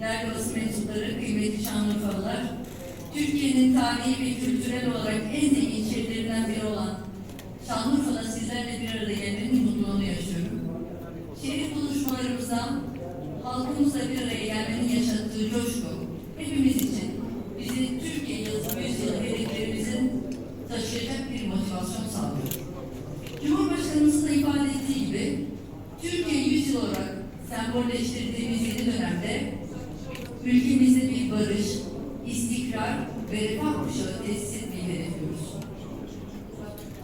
değerli basın mensupları, kıymetli Şanlıurfalılar, Türkiye'nin tarihi ve kültürel olarak en zengin şehirlerinden biri olan Şanlıurfa'da sizlerle bir arada gelmenin mutluluğunu yaşıyorum. Şehir buluşmalarımızda halkımızla bir araya gelmenin yaşattığı coşku hepimiz için bizi Türkiye yazı yüzyılı hedeflerimizin taşıyacak bir motivasyon sağlıyor. Cumhurbaşkanımızın da ifade ettiği gibi Türkiye yüzyıl olarak sembolleştirdiğimiz yeni dönemde ülkemizde bir barış, istikrar ve refah kuşağı tesis etmeyi hedefliyoruz.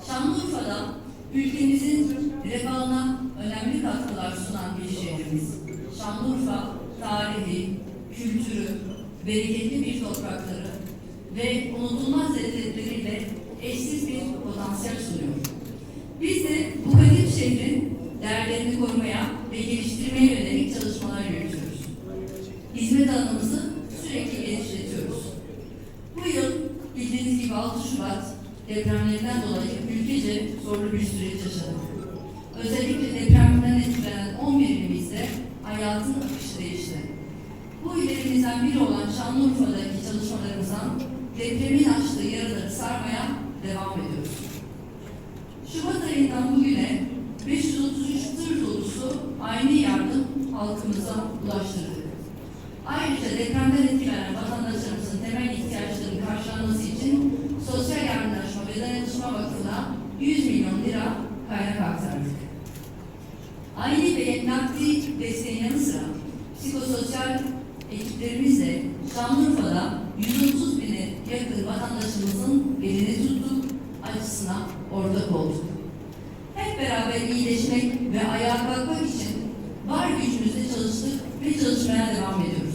Şanlıurfa'da ülkemizin refahına önemli katkılar sunan bir şehrimiz. Şanlıurfa tarihi, kültürü, bereketli bir toprakları ve unutulmaz lezzetleriyle eşsiz bir potansiyel sunuyor. Biz de bu kadim şehrin değerlerini korumaya ve geliştirmeye yönelik çalışmalar yürütüyoruz. Hizmet alanımızı sürekli genişletiyoruz. Bu yıl bildiğiniz gibi 6 Şubat depremlerinden dolayı ülkece zorlu bir süreç yaşadık. Özellikle depremden etkilenen 11 ilimizde hayatın akışı değişti. Bu illerimizden biri olan Şanlıurfa'daki çalışmalarımızdan depremin açtığı yaraları sarmaya devam ediyoruz. Şubat ayından bugüne 533 tır dolusu aynı yardım halkımıza ulaştırdık. Ayrıca depremden etkilenen vatandaşlarımızın temel ihtiyaçlarının karşılanması için Sosyal Yardımlaşma ve Dayanışma Vakfı'na 100 milyon lira kaynak aktardık. Aile ve nakdi desteğin yanı sıra psikososyal ekiplerimizle Şanlıurfa'da 130 bine yakın vatandaşımızın elini tuttuk, acısına ortak olduk. Hep beraber iyileşmek ve ayağa kalkmak için var gücümüzle çalıştık ve çalışmaya devam ediyoruz.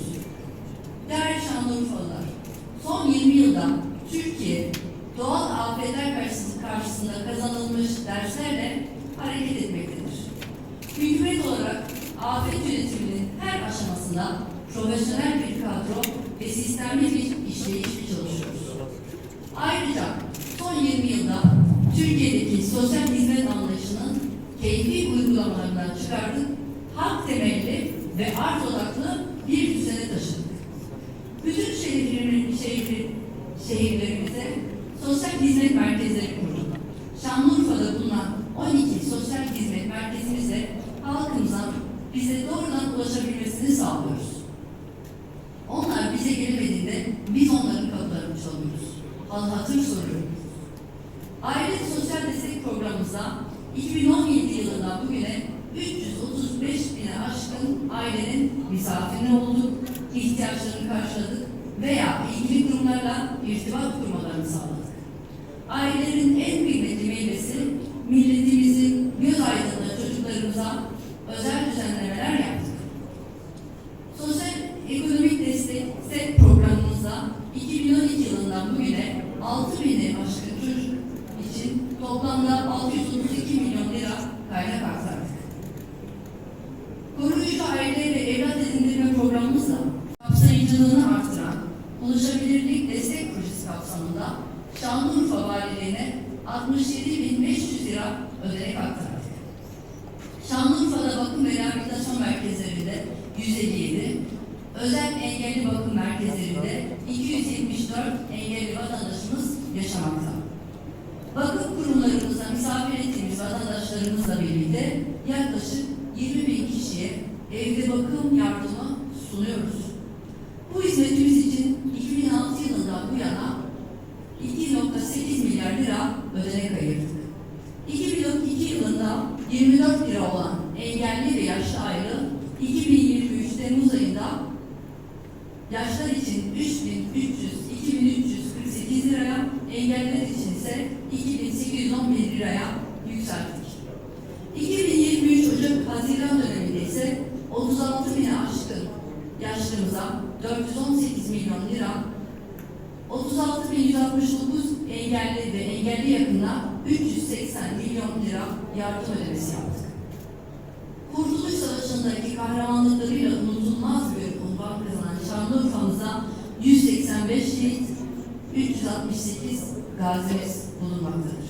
Değerli Şanlıurfalılar, son 20 yılda Türkiye doğal afetler karşısı- karşısında kazanılmış derslerle hareket etmektedir. Hükümet olarak afet yönetiminin her aşamasında profesyonel bir kadro ve sistemli bir işleyişle çalışıyoruz. Ayrıca son 20 yılda Türkiye'deki sosyal hizmet anlayışının keyfi uygulamalarından çıkardık, hak temelli ve arz odaklı bir düzene taşıdık. Bütün şehirlerin, şehir, şehirlerimize sosyal hizmet merkezleri kurduk. Şanlıurfa'da bulunan 12 sosyal hizmet merkezimizle halkımıza bize doğrudan ulaşabilmesini sağlıyoruz. Onlar bize gelemediğinde biz onların kapılarını çalıyoruz. Hal hatır soruyoruz. Aile Sosyal Destek Programımızda 2017 yılından bugüne 335 bine aşkın ailenin misafirine olduk, ihtiyaçlarını karşıladık veya ilgili kurumlarla irtibat kurmalarını sağladık. Ailelerin en kıymetli meyvesi milletimizin göz aydınlığı çocuklarımıza özel düzenlemeler yaptık. Sosyal ekonomik destek programımızda 2012 yılından bugüne 6 bini aşkın çocuk için toplamda 632 milyon lira kaynak aktardık. Koruyucu aile ve evlat edindirme programımızla Şanlıurfa Valiliğine 67.500 lira ödenek aktardık. Şanlıurfa'da bakım ve rehabilitasyon merkezlerinde 157, özel engelli bakım merkezlerinde 274 engelli vatandaşımız yaşamakta. Bakım kurumlarımızda misafir ettiğimiz vatandaşlarımızla birlikte yaklaşık 20 bin kişiye evde bakım yardımı sunuyoruz. Bu hizmetimiz için 2006 yılından bu yana 2.8 milyar lira ödenek ayırdık. 2002 yılında 24 lira olan engelli ve yaşlı ayrı 2023 Temmuz ayında yaşlar için 3300 2348 liraya, engelliler için ise 2811 liraya yükselttik. 2023 Ocak Haziran döneminde ise 36 bine aşkın yaşlımıza 418 milyon lira 36.169 engelli ve engelli yakınına 380 milyon lira yardım ödemesi yaptık. Kurtuluş Savaşı'ndaki kahramanlıklarıyla unutulmaz bir unvan kazanan Şanlıurfa'mıza 185 şehit, 368 gazimiz bulunmaktadır.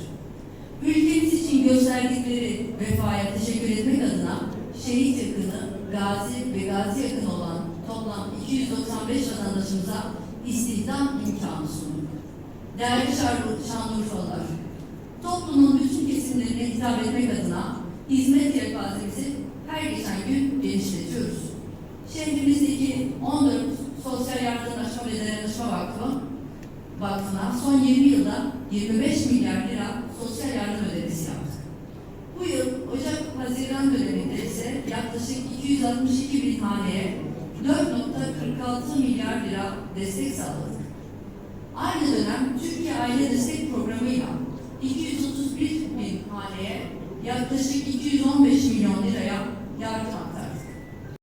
Ülkemiz için gösterdikleri vefaya teşekkür etmek adına şehit yakını, gazi ve gazi yakını olan toplam 295 vatandaşımıza istihdam imkanı sunduk. Değerli Şanlıurfalılar, toplumun bütün kesimlerine hitap etmek adına hizmet yelpazemizi her geçen gün genişletiyoruz. Şehrimizdeki 14 Sosyal Yardımlaşma ve Dayanışma Vakfı Vakfı'na son 20 yılda 25 milyar lira sosyal yardım ödemesi yaptık. Bu yıl Ocak-Haziran döneminde ise yaklaşık 262 bin haneye 4.46 milyar lira destek sağladık. Dönem Türkiye Aile Destek Programı'yla 231 bin haneye yaklaşık 215 milyon liraya yardım aktardık.